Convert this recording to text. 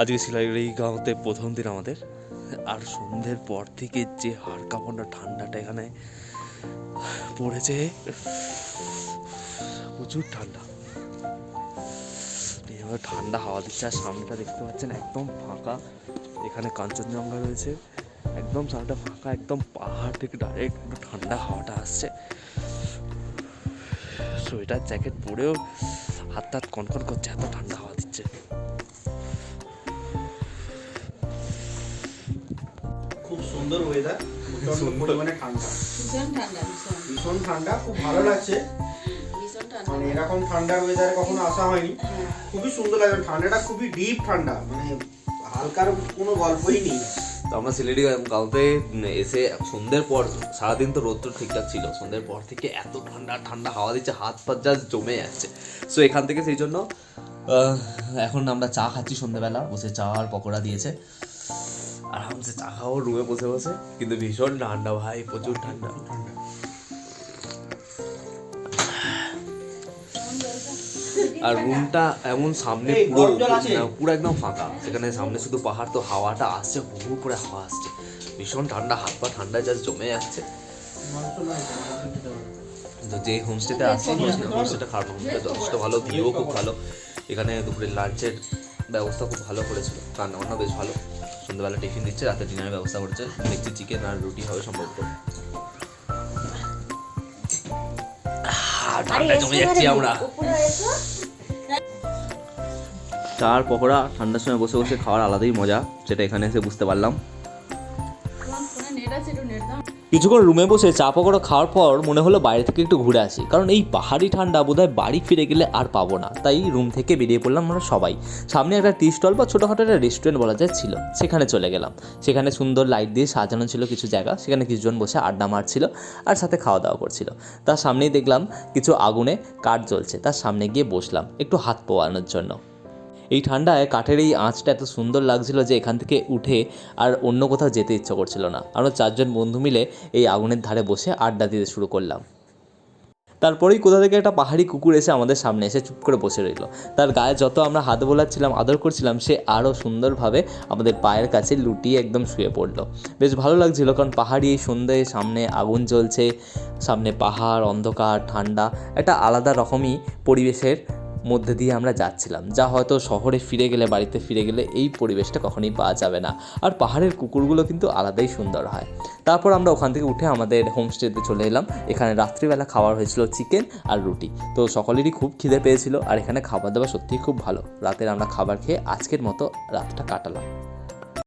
আজকে শিলাইগুড়ি গাঁওতে প্রথম দিন আমাদের। আর সন্ধ্যের পর থেকে যে হাড় কাঁপানো ঠান্ডাটা এখানে পড়েছে, প্রচুর ঠান্ডা। এবার ঠান্ডা হাওয়া দিচ্ছে, আর সামনেটা দেখতে পাচ্ছেন একদম ফাঁকা। এখানে কাঞ্চনজঙ্ঘা রয়েছে, একদম সামনেটা ফাঁকা, একদম পাহাড় থেকে ডাইরেক্ট ঠান্ডা হাওয়াটা আসছে। সোয়েটার, জ্যাকেট পরেও হাত হাত কনকন করছে, এত ঠান্ডা হাওয়া দিচ্ছে। খুব সুন্দর ওয়েদার প্রচণ্ড পরিমাণে ঠান্ডা। ভীষণ ঠান্ডা ভীষণ। ভীষণ ঠান্ডা খুব ভালো লাগছে। ভীষণ ঠান্ডা। মানে এরকম ঠান্ডার ওয়েদারে কখনো আসা হয়নি। হ্যাঁ। খুবই সুন্দর লাগবে ঠান্ডাটা খুবই ডিপ ঠান্ডা। মানে হালকার কোনো গল্পই নেই। তো আমরা সিলেটি গাঁওতে এসে সন্ধ্যের পর সারাদিন তো রোদ তো ঠিকঠাক ছিল। সন্ধ্যের পর থেকে এত ঠান্ডা ঠান্ডা হাওয়া দিচ্ছে হাত পা জাস্ট জমে যাচ্ছে। সো এখান থেকে সেই জন্য এখন আমরা চা খাচ্ছি সন্ধ্যেবেলা। বসে চা আর পকোড়া দিয়েছে। আরামসে চা খাও রুমে বসে বসে। কিন্তু ভীষণ ঠান্ডা ভাই প্রচুর ঠান্ডা। আর রুমটা এমন সামনে পুরো গরম আছে? না, পুরো একদম ফাঁকা। সেখানে সামনে শুধু পাহাড় তো হাওয়াটা আসছে হু হু করে হাওয়া আসছে। ভীষণ ঠান্ডা হাত পা ঠান্ডা যা জমে যাচ্ছে। তো যে হোমস্টেতে আছি হোমস্টেটা খারাপ হোমস্টে যথেষ্ট ভালো ভিউও খুব ভালো। এখানে দুপুরে লাঞ্চের ব্যবস্থা খুব ভালো করেছিল। রান্না বান্না বেশ ভালো। সন্ধ্যাবেলা টিফিন দিচ্ছে রাতে ডিনারের ব্যবস্থা করছে। দেখছি চিকেন আর রুটি হবে সম্ভবত। আহ, ঠান্ডায় জমে যাচ্ছি আমরা। চার পকোড়া ঠান্ডার সময় বসে বসে খাওয়ার আলাদাই মজা সেটা এখানে এসে বুঝতে পারলাম। কিছুক্ষণ রুমে বসে চা পকোড়া খাওয়ার পর মনে হলো বাইরে থেকে একটু ঘুরে আসি। কারণ এই পাহাড়ি ঠান্ডা বোধহয় বাড়ি ফিরে গেলে আর পাবো না। তাই রুম থেকে বেরিয়ে পড়লাম আমরা সবাই। সামনে একটা টি স্টল বা ছোটোখাটো একটা রেস্টুরেন্ট বলা যায় ছিল। সেখানে চলে গেলাম। সেখানে সুন্দর লাইট দিয়ে সাজানো ছিল কিছু জায়গা। সেখানে কিছুজন বসে আড্ডা মারছিল আর সাথে খাওয়া দাওয়া করছিল। তার সামনেই দেখলাম কিছু আগুনে কাঠ জ্বলছে। তার সামনে গিয়ে বসলাম। একটু হাত পোয়ানোর জন্য। এই ঠান্ডায় কাঠের এই আঁচটা এত সুন্দর লাগছিল যে এখান থেকে উঠে আর অন্য কোথাও যেতে ইচ্ছা করছিল না। আমরা চারজন বন্ধু মিলে এই আগুনের ধারে বসে আড্ডা দিতে শুরু করলাম। তারপরেই কোথা থেকে একটা পাহাড়ি কুকুর এসে আমাদের সামনে এসে চুপ করে বসে রইল। তার গায়ে যত আমরা হাত বোলাচ্ছিলাম, আদর করছিলাম, সে আরও সুন্দরভাবে আমাদের পায়ের কাছে লুটিয়ে একদম শুয়ে পড়ল। বেশ ভালো লাগছিল কারণ পাহাড়ি এই সন্ধ্যে সামনে আগুন জ্বলছে, সামনে পাহাড়, অন্ধকার, ঠান্ডা, একটা আলাদা রকমই পরিবেশের মধ্যে দিয়ে আমরা যাচ্ছিলাম, যা হয়তো শহরে ফিরে গেলে, বাড়িতে ফিরে গেলে এই পরিবেশটা কখনোই পাওয়া যাবে না। আর পাহাড়ের কুকুরগুলো কিন্তু আলাদাই সুন্দর হয়। তারপর আমরা ওখান থেকে উঠে আমাদের হোমস্টেতে চলে এলাম। এখানে রাত্রিবেলা খাওয়ার হয়েছিল চিকেন আর রুটি। তো সকলেরই খুব খিদে পেয়েছিল, আর এখানে খাবার দাবার সত্যিই খুব ভালো। রাতের আমরা খাবার খেয়ে আজকের মতো রাতটা কাটালাম।